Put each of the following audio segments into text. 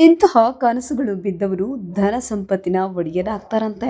ಇಂತಹ ಕನಸುಗಳು ಬಿದ್ದವರು ಧನ ಸಂಪತ್ತಿನ ಒಡೆಯರಾಗ್ತಾರಂತೆ.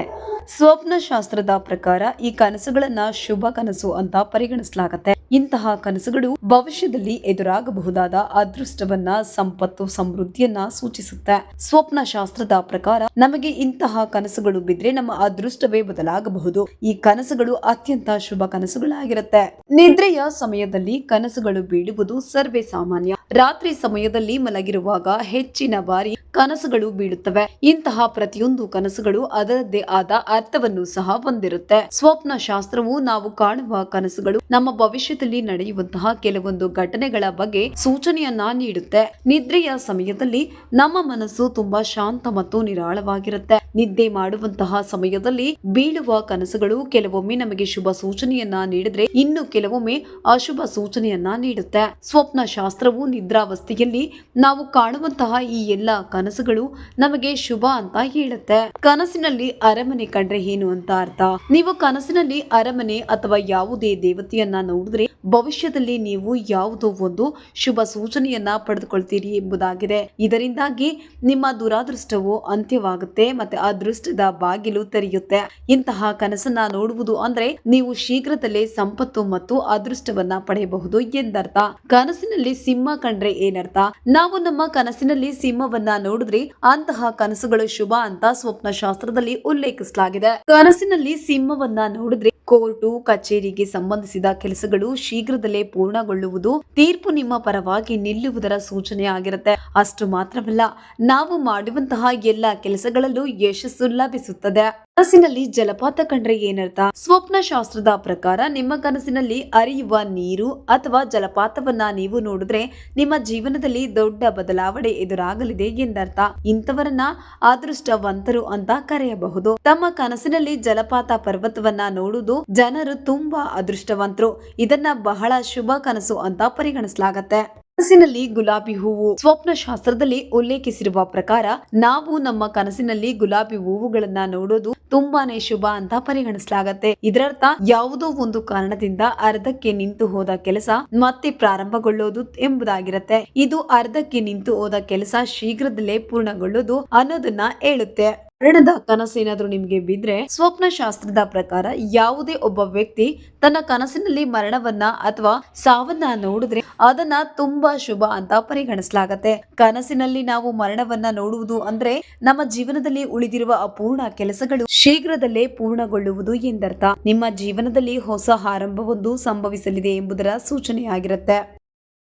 ಸ್ವಪ್ನ ಶಾಸ್ತ್ರದ ಪ್ರಕಾರ ಈ ಕನಸುಗಳನ್ನ ಶುಭ ಕನಸು ಅಂತ ಪರಿಗಣಿಸಲಾಗತ್ತೆ. ಇಂತಹ ಕನಸುಗಳು ಭವಿಷ್ಯದಲ್ಲಿ ಎದುರಾಗಬಹುದಾದ ಅದೃಷ್ಟವನ್ನ, ಸಂಪತ್ತು, ಸಮೃದ್ಧಿಯನ್ನ ಸೂಚಿಸುತ್ತೆ. ಸ್ವಪ್ನ ಶಾಸ್ತ್ರದ ಪ್ರಕಾರ ನಮಗೆ ಇಂತಹ ಕನಸುಗಳು ಬಿದ್ರೆ ನಮ್ಮ ಅದೃಷ್ಟವೇ ಬದಲಾಗಬಹುದು. ಈ ಕನಸುಗಳು ಅತ್ಯಂತ ಶುಭ ಕನಸುಗಳಾಗಿರುತ್ತೆ. ನಿದ್ರೆಯ ಸಮಯದಲ್ಲಿ ಕನಸುಗಳು ಬೀಳುವುದು ಸರ್ವೇ ಸಾಮಾನ್ಯ. ರಾತ್ರಿ ಸಮಯದಲ್ಲಿ ಮಲಗಿರುವಾಗ ಹೆಚ್ಚಿನ ಬಾರಿ ಕನಸುಗಳು ಬೀಳುತ್ತವೆ. ಇಂತಹ ಪ್ರತಿಯೊಂದು ಕನಸುಗಳು ಅದರದ್ದೇ ಆದ ಅರ್ಥವನ್ನು ಸಹ ಹೊಂದಿರುತ್ತೆ. ಸ್ವಪ್ನ ಶಾಸ್ತ್ರವು ನಾವು ಕಾಣುವ ಕನಸುಗಳು ನಮ್ಮ ಭವಿಷ್ಯದಲ್ಲಿ ನಡೆಯುವಂತಹ ಕೆಲವೊಂದು ಘಟನೆಗಳ ಬಗ್ಗೆ ಸೂಚನೆಯನ್ನ ನೀಡುತ್ತೆ. ನಿದ್ರೆಯ ಸಮಯದಲ್ಲಿ ನಮ್ಮ ಮನಸ್ಸು ತುಂಬಾ ಶಾಂತ ಮತ್ತು ನಿರಾಳವಾಗಿರುತ್ತೆ. ನಿದ್ದೆ ಮಾಡುವಂತಹ ಸಮಯದಲ್ಲಿ ಬೀಳುವ ಕನಸುಗಳು ಕೆಲವೊಮ್ಮೆ ನಮಗೆ ಶುಭ ಸೂಚನೆಯನ್ನ ನೀಡಿದ್ರೆ ಇನ್ನು ಕೆಲವೊಮ್ಮೆ ಅಶುಭ ಸೂಚನೆಯನ್ನ ನೀಡುತ್ತೆ. ಸ್ವಪ್ನ ಶಾಸ್ತ್ರವು ನಿದ್ರಾವಸ್ಥೆಯಲ್ಲಿ ನಾವು ಕಾಣುವಂತಹ ಈ ಎಲ್ಲ ಕನಸುಗಳು ನಮಗೆ ಶುಭ ಅಂತ ಹೇಳುತ್ತೆ. ಕನಸಿನಲ್ಲಿ ಅರಮನೆ ಕಂಡ್ರೆ ಏನು ಅಂತ ಅರ್ಥ? ನೀವು ಕನಸಿನಲ್ಲಿ ಅರಮನೆ ಅಥವಾ ಯಾವುದೇ ದೇವತೆಯನ್ನ ನೋಡಿದ್ರೆ ಭವಿಷ್ಯದಲ್ಲಿ ನೀವು ಯಾವುದೋ ಒಂದು ಶುಭ ಸೂಚನೆಯನ್ನ ಪಡೆದುಕೊಳ್ತೀರಿ ಎಂಬುದಾಗಿದೆ. ಇದರಿಂದಾಗಿ ನಿಮ್ಮ ದುರಾದೃಷ್ಟವು ಅಂತ್ಯವಾಗುತ್ತೆ ಮತ್ತೆ ಅದೃಷ್ಟದ ಬಾಗಿಲು ತೆರೆಯುತ್ತೆ. ಇಂತಹ ಕನಸನ್ನ ನೋಡುವುದು ಅಂದ್ರೆ ನೀವು ಶೀಘ್ರದಲ್ಲೇ ಸಂಪತ್ತು ಮತ್ತು ಅದೃಷ್ಟವನ್ನ ಪಡೆಯಬಹುದು ಎಂದರ್ಥ. ಕನಸಿನಲ್ಲಿ ಸಿಂಹ ಕಂಡ್ರೆ ಏನರ್ಥ? ನಾವು ನಮ್ಮ ಕನಸಿನಲ್ಲಿ ಸಿಂಹವನ್ನ ನೋಡಿದ್ರೆ ಅಂತಹ ಕನಸುಗಳು ಶುಭ ಅಂತ ಸ್ವಪ್ನ ಶಾಸ್ತ್ರದಲ್ಲಿ ಉಲ್ಲೇಖಿಸಲಾಗಿದೆ. ಕನಸಿನಲ್ಲಿ ಸಿಂಹವನ್ನ ನೋಡಿದ್ರೆ ಕೋರ್ಟು, ಕಚೇರಿಗೆ ಸಂಬಂಧಿಸಿದ ಕೆಲಸಗಳು ಶೀಘ್ರದಲ್ಲೇ ಪೂರ್ಣಗೊಳ್ಳುವುದು ತೀರ್ಪು ನಿಮ್ಮ ಪರವಾಗಿ ನಿಲ್ಲುವುದರ ಸೂಚನೆ ಆಗಿರುತ್ತೆ. ಅಷ್ಟು ಮಾತ್ರವಲ್ಲ, ನಾವು ಮಾಡುವಂತಹ ಎಲ್ಲ ಕೆಲಸಗಳಲ್ಲೂ ಯಶಸ್ಸು ಲಭಿಸುತ್ತದೆ. ಕನಸಿನಲ್ಲಿ ಜಲಪಾತ ಕಂಡ್ರೆ ಏನರ್ಥ? ಸ್ವಪ್ನ ಶಾಸ್ತ್ರದ ಪ್ರಕಾರ ನಿಮ್ಮ ಕನಸಿನಲ್ಲಿ ಅರಿಯುವ ನೀರು ಅಥವಾ ಜಲಪಾತವನ್ನ ನೀವು ನೋಡಿದ್ರೆ ನಿಮ್ಮ ಜೀವನದಲ್ಲಿ ದೊಡ್ಡ ಬದಲಾವಣೆ ಎದುರಾಗಲಿದೆ ಎಂದರ್ಥ. ಇಂಥವರನ್ನ ಅದೃಷ್ಟವಂತರು ಅಂತ ಕರೆಯಬಹುದು. ತಮ್ಮ ಕನಸಿನಲ್ಲಿ ಜಲಪಾತ ಪರ್ವತವನ್ನ ನೋಡುವುದು ಜನರು ತುಂಬಾ ಅದೃಷ್ಟವಂತರು. ಇದನ್ನ ಬಹಳ ಶುಭ ಕನಸು ಅಂತ ಪರಿಗಣಿಸಲಾಗತ್ತೆ. ಕನಸಿನಲ್ಲಿ ಗುಲಾಬಿ ಹೂವು. ಸ್ವಪ್ನ ಶಾಸ್ತ್ರದಲ್ಲಿ ಉಲ್ಲೇಖಿಸಿರುವ ಪ್ರಕಾರ ನಾವು ನಮ್ಮ ಕನಸಿನಲ್ಲಿ ಗುಲಾಬಿ ಹೂವುಗಳನ್ನ ನೋಡೋದು ತುಂಬಾನೇ ಶುಭ ಅಂತ ಪರಿಗಣಿಸಲಾಗತ್ತೆ. ಇದರರ್ಥ ಯಾವುದೋ ಒಂದು ಕಾರಣದಿಂದ ಅರ್ಧಕ್ಕೆ ನಿಂತು ಹೋದ ಕೆಲಸ ಮತ್ತೆ ಪ್ರಾರಂಭಗೊಳ್ಳೋದು ಎಂಬುದಾಗಿರುತ್ತೆ. ಇದು ಅರ್ಧಕ್ಕೆ ನಿಂತು ಹೋದ ಕೆಲಸ ಶೀಘ್ರದಲ್ಲೇ ಪೂರ್ಣಗೊಳ್ಳೋದು ಅನ್ನೋದನ್ನ ಹೇಳುತ್ತೆ. ಮರಣದ ಕನಸೇನಾದ್ರೂ ನಿಮ್ಗೆ ಬಿದ್ರೆ ಸ್ವಪ್ನ ಶಾಸ್ತ್ರದ ಪ್ರಕಾರ ಯಾವುದೇ ಒಬ್ಬ ವ್ಯಕ್ತಿ ತನ್ನ ಕನಸಿನಲ್ಲಿ ಮರಣವನ್ನ ಅಥವಾ ಸಾವನ್ನ ನೋಡಿದ್ರೆ ಅದನ್ನ ತುಂಬಾ ಶುಭ ಅಂತ ಪರಿಗಣಿಸಲಾಗತ್ತೆ. ಕನಸಿನಲ್ಲಿ ನಾವು ಮರಣವನ್ನ ನೋಡುವುದು ಅಂದ್ರೆ ನಮ್ಮ ಜೀವನದಲ್ಲಿ ಉಳಿದಿರುವ ಅಪೂರ್ಣ ಕೆಲಸಗಳು ಶೀಘ್ರದಲ್ಲೇ ಪೂರ್ಣಗೊಳ್ಳುವುದು ಎಂದರ್ಥ. ನಿಮ್ಮ ಜೀವನದಲ್ಲಿ ಹೊಸ ಆರಂಭವೊಂದು ಸಂಭವಿಸಲಿದೆ ಎಂಬುದರ ಸೂಚನೆಯಾಗಿರುತ್ತೆ.